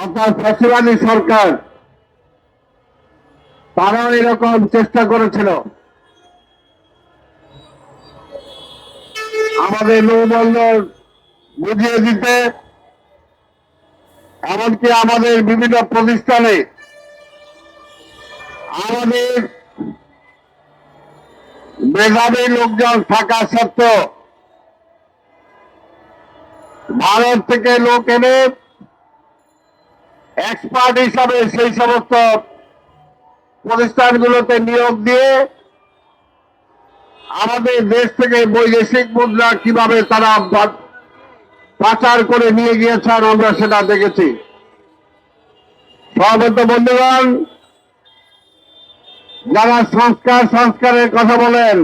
অর্থাৎ ফ্যাসিবাদী সরকার, তারাও এরকম চেষ্টা করেছিল। আমাদের নৌবন্দর বুঝিয়ে দিতে, এমনকি আমাদের বিভিন্ন প্রতিষ্ঠানে আমাদের মেধাবী লোকজন থাকা সত্ত্বেও, ভারত থেকে লোক এনে এক্সপার্ট হিসাবে সেই সমস্ত প্রতিষ্ঠানগুলোতে নিয়োগ দিয়ে আমাদের দেশ থেকে বৈদেশিক মুদ্রা কীভাবে তারা পাচার করে নিয়ে গিয়েছেন আমরা সেটা দেখেছি। সর্বত বন্ধুগণ, যারা সংস্কার সংস্কারের কথা বলেন,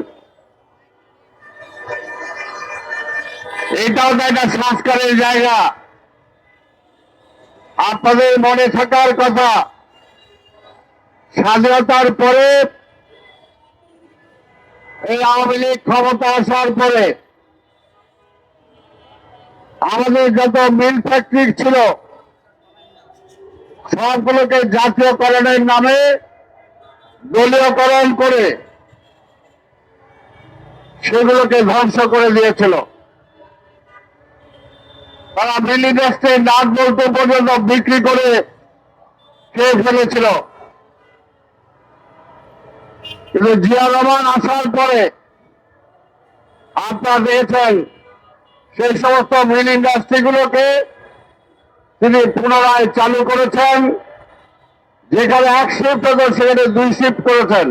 এটাও তো একটা সংস্কারের জায়গা। আপনাদের মনে থাকার কথা, স্বাধীনতার পরে, এই আওয়ামী লীগ ক্ষমতা আসার পরে, আমাদের যত মিল ফ্যাক্টরি ছিল, সবগুলোকে জাতীয়করণের নামে দলীয়করণ করে, সেগুলোকে ধ্বংস করে দিয়েছিল। তারা মিল ইন্ডাস্ট্রির নাট বলতে পর্যন্ত বিক্রি করে খেয়ে ফেলেছিল। কিন্তু জিয়া রহমান আসার পরে আপনারা দিয়েছেন সেই সমস্ত মিল ইন্ডাস্ট্রিগুলোকে তিনি পুনরায় চালু করেছেন, যেখানে এক শিফট হতো, সেখানে দুই শিফট করেছেন।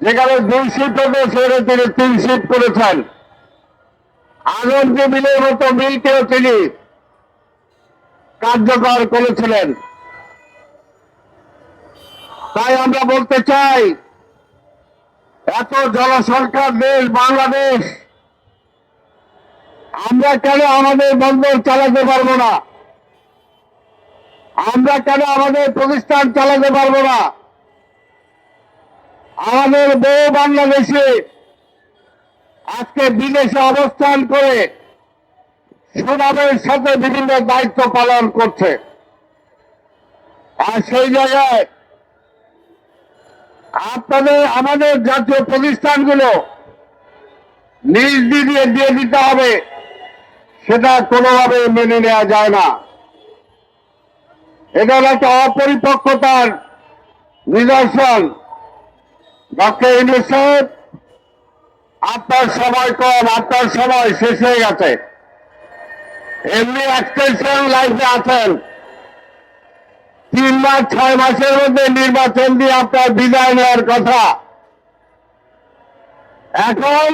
যেখানে দুই শিফট হতো, সেখানে তিনি তিন শিফট করেছেন। আনন্দী মিলের মতো মিলকেও তিনি কার্যকর করেছিলেন। তাই আমরা বলতে চাই, এত জনসংখ্যার দেশ বাংলাদেশ, আমরা কেন আমাদের বন্দর চালাতে পারব না? আমরা কেন আমাদের প্রতিষ্ঠান চালাতে পারব না? আমাদের বউ বাংলাদেশে আজকে বিদেশে অবস্থান করে সুনামের সাথে বিভিন্ন দায়িত্ব পালন করছে। আর সেই জায়গায় আপনাদের, আমাদের জাতীয় প্রতিষ্ঠানগুলো নিজ দিয়ে দিয়ে দিতে হবে, সেটা কোনোভাবে মেনে নেওয়া যায় না। এটা একটা অপরিপক্কতার নিদর্শন। ডক্টর ইউনুস সাহেব আপনার সময় কম আপনার সময় শেষ হয়ে গেছে। এমনি এক্সটেনশন লাইফে আছেন। তিন মাস ছয় মাসের মধ্যে নির্বাচন দিয়ে আপনার বিদায় নেওয়ার কথা। এখন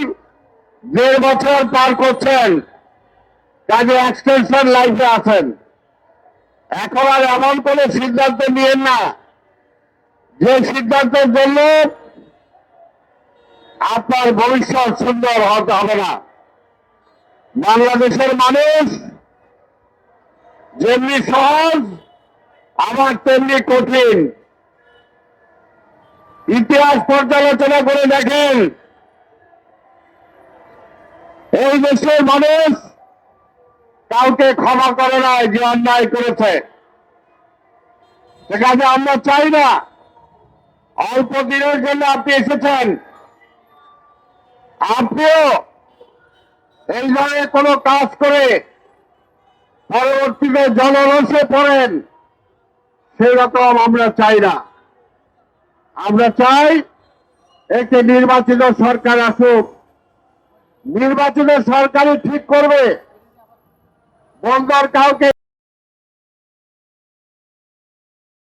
দেড় বছর পার করছেন, কাজে এক্সটেনশন লাইফে আছেন। এখন আর এমন কোন সিদ্ধান্ত নিয়েন না। যে সিদ্ধান্তের জন্য আপনার ভবিষ্যৎ সুন্দর হতে হবে না। বাংলাদেশের মানুষ যেমনি সহজ, আবার তেমনি কঠিন। ইতিহাস পর্যালোচনা করে দেখেন, এই দেশের মানুষ কাউকে ক্ষমা করে না, যে অন্যায় করেছে। সেখানে আমরা চাই না। অল্প দিনের জন্য আপনি এসেছেন। আপনিও এই ধরনের কোনো কাজ করে পরবর্তীতে জনরসে পড়েন সেরকম আমরা চাই না। আমরা চাই একটি নির্বাচিত সরকার আসুক। নির্বাচিত সরকারই ঠিক করবে বন্দর কাউকে